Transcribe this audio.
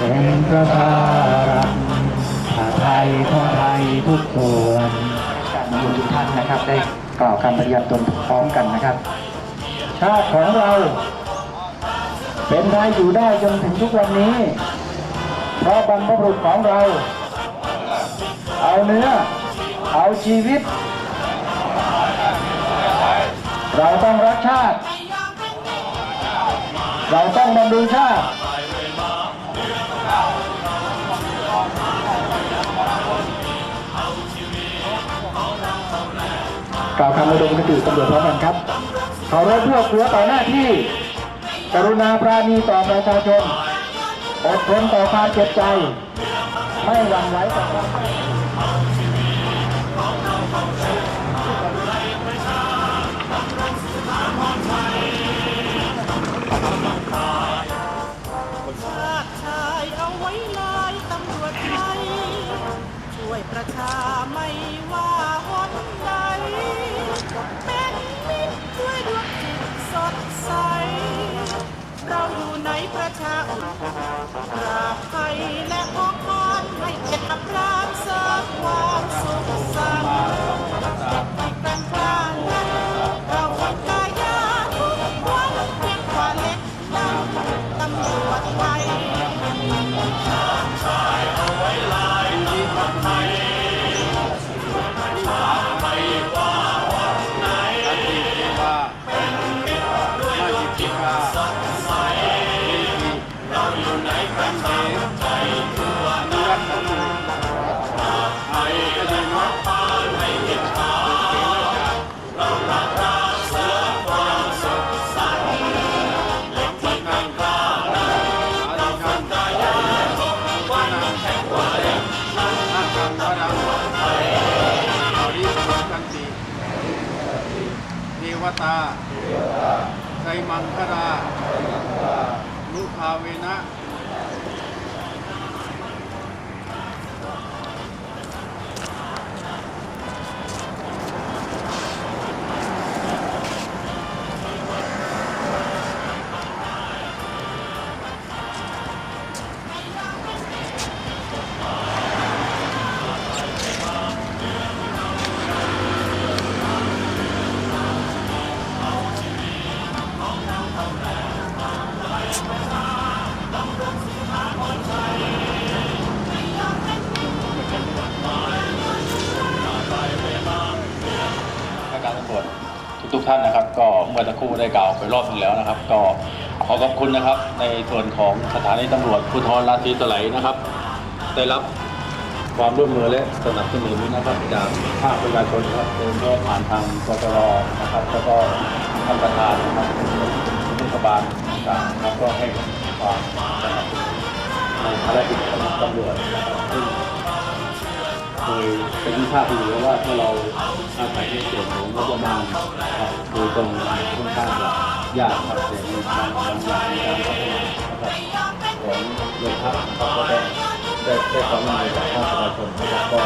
ประชารัฐชาติไทยของไทยทุกส่วนการอยู่ทุกท่านนะครับได้กล่าวคำปฏิญาณตนพร้อมกันนะครับ ชาติของเราเป็นไทยอยู่ได้จนถึงทุกวันนี้ เพราะบรรพบุรุษของเรา เอาเนื้อ เอาชีวิต เราต้องรักชาติ เราต้องบำรุงชาติ กล่าวคำระดมคติตำรวจพร้อมกันครับเคารพเพื่อครัวต่อหน้าที่ กรุณาปราณีต่อประชาชนอดทนต่อความเจ็บใจ ไม่หวั่นไหวต่อความชาติชา ประชาอุ่นปราบไฟและพกพานให้เก็บพรานเส วตาไสมังคลานุภาเวนะ ท่านนะครับ ก็เมื่อสักครู่ได้กล่าวไปรอบหนึงแล้วนะครับ ก็ขอขอบคุณนะครับ ในส่วนของสถานีตำรวจภูธรราศีสไลยนะครับ ได้รับความร่วมมือและสนับสนุนนะครับจากภาคประชาชนครับโดยเฉพาะผ่านทางกตรนะครับแล้วก็ท่านประธานนะครับเทศบาลต่างๆนะครับก็ให้ความสนับสนุนในภารกิจของตำรวจนะครับ ภาพดูแล้วว่าถ้าเราอาศัยในส่วนของงบประมาณครับโดยตรงค่อนข้างจะยากครับแต่มีบางบางางในการพัฒนาครับของโรงพักครับก็ได้ได้ได้ความร่วมมือจากภาคประชาชนนะครับก็